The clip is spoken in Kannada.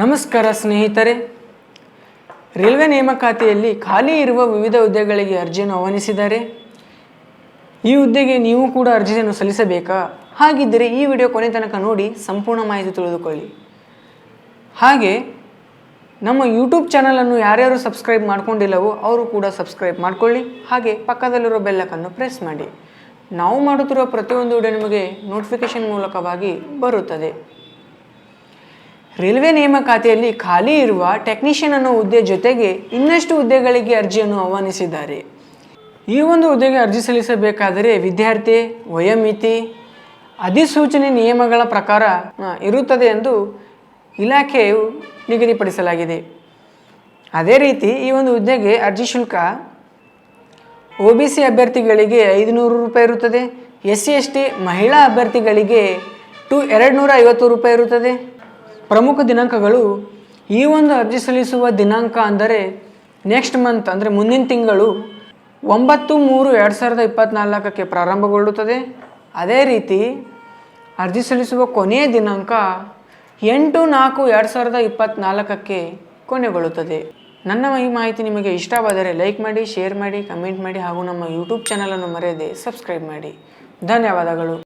ನಮಸ್ಕಾರ ಸ್ನೇಹಿತರೆ. ರೈಲ್ವೆ ನೇಮಕಾತಿಯಲ್ಲಿ ಖಾಲಿ ಇರುವ ವಿವಿಧ ಹುದ್ದೆಗಳಿಗೆ ಅರ್ಜಿಯನ್ನು ಆಹ್ವಾನಿಸಿದ್ದಾರೆ. ಈ ಹುದ್ದೆಗೆ ನೀವು ಕೂಡ ಅರ್ಜಿಯನ್ನು ಸಲ್ಲಿಸಬೇಕಾ? ಹಾಗಿದ್ದರೆ ಈ ವಿಡಿಯೋ ಕೊನೆ ತನಕ ನೋಡಿ ಸಂಪೂರ್ಣ ಮಾಹಿತಿ ತಿಳಿದುಕೊಳ್ಳಿ. ಹಾಗೆ ನಮ್ಮ ಯೂಟ್ಯೂಬ್ ಚಾನಲನ್ನು ಯಾರ್ಯಾರು ಸಬ್ಸ್ಕ್ರೈಬ್ ಮಾಡ್ಕೊಂಡಿಲ್ಲವೋ ಅವರು ಕೂಡ ಸಬ್ಸ್ಕ್ರೈಬ್ ಮಾಡ್ಕೊಳ್ಳಿ. ಹಾಗೆ ಪಕ್ಕದಲ್ಲಿರೋ ಬೆಲ್ಲಕನ್ನು ಪ್ರೆಸ್ ಮಾಡಿ. ನಾವು ಮಾಡುತ್ತಿರುವ ಪ್ರತಿಯೊಂದು ವಿಡಿಯೋ ನಿಮಗೆ ನೋಟಿಫಿಕೇಶನ್ ಮೂಲಕವಾಗಿ ಬರುತ್ತದೆ. ರೈಲ್ವೆ ನೇಮಕಾತಿಯಲ್ಲಿ ಖಾಲಿ ಇರುವ ಟೆಕ್ನಿಷಿಯನ್ ಅನ್ನೋ ಹುದ್ದೆ ಜೊತೆಗೆ ಇನ್ನಷ್ಟು ಹುದ್ದೆಗಳಿಗೆ ಅರ್ಜಿಯನ್ನು ಆಹ್ವಾನಿಸಿದ್ದಾರೆ. ಈ ಒಂದು ಹುದ್ದೆಗೆ ಅರ್ಜಿ ಸಲ್ಲಿಸಬೇಕಾದರೆ ವಿದ್ಯಾರ್ಥಿ, ವಯೋಮಿತಿ, ಅಧಿಸೂಚನೆ ನಿಯಮಗಳ ಪ್ರಕಾರ ಇರುತ್ತದೆ ಎಂದು ಇಲಾಖೆಯು ನಿಗದಿಪಡಿಸಲಾಗಿದೆ. ಅದೇ ರೀತಿ ಈ ಒಂದು ಹುದ್ದೆಗೆ ಅರ್ಜಿ ಶುಲ್ಕ ಒ ಬಿ ಸಿ ಅಭ್ಯರ್ಥಿಗಳಿಗೆ ಐದುನೂರು ರೂಪಾಯಿ ಇರುತ್ತದೆ ಎಸ್ ಸಿ ಎಸ್ ಟಿ ಮಹಿಳಾ ಅಭ್ಯರ್ಥಿಗಳಿಗೆ ಟು ಎರಡು ನೂರ ಐವತ್ತು ರೂಪಾಯಿ ಇರುತ್ತದೆ ಪ್ರಮುಖ ದಿನಾಂಕಗಳು ಈ ಒಂದು ಅರ್ಜಿ ಸಲ್ಲಿಸುವ ದಿನಾಂಕ ಅಂದರೆ ನೆಕ್ಸ್ಟ್ ಮಂತ್ ಅಂದರೆ ಮುಂದಿನ ತಿಂಗಳು ಒಂಬತ್ತು ಮೂರು ಎರಡು ಸಾವಿರದ ಇಪ್ಪತ್ತ್ನಾಲ್ಕಕ್ಕೆ ಪ್ರಾರಂಭಗೊಳ್ಳುತ್ತದೆ. ಅದೇ ರೀತಿ ಅರ್ಜಿ ಸಲ್ಲಿಸುವ ಕೊನೆಯ ದಿನಾಂಕ ಎಂಟು ನಾಲ್ಕು ಎರಡು ಸಾವಿರದ ಇಪ್ಪತ್ತ್ನಾಲ್ಕಕ್ಕೆ ಕೊನೆಗೊಳ್ಳುತ್ತದೆ. ನನ್ನ ಈ ಮಾಹಿತಿ ನಿಮಗೆ ಇಷ್ಟವಾದರೆ ಲೈಕ್ ಮಾಡಿ, ಶೇರ್ ಮಾಡಿ, ಕಮೆಂಟ್ ಮಾಡಿ ಹಾಗೂ ನಮ್ಮ ಯೂಟ್ಯೂಬ್ ಚಾನಲನ್ನು ಮರೆಯದೆ ಸಬ್ಸ್ಕ್ರೈಬ್ ಮಾಡಿ. ಧನ್ಯವಾದಗಳು.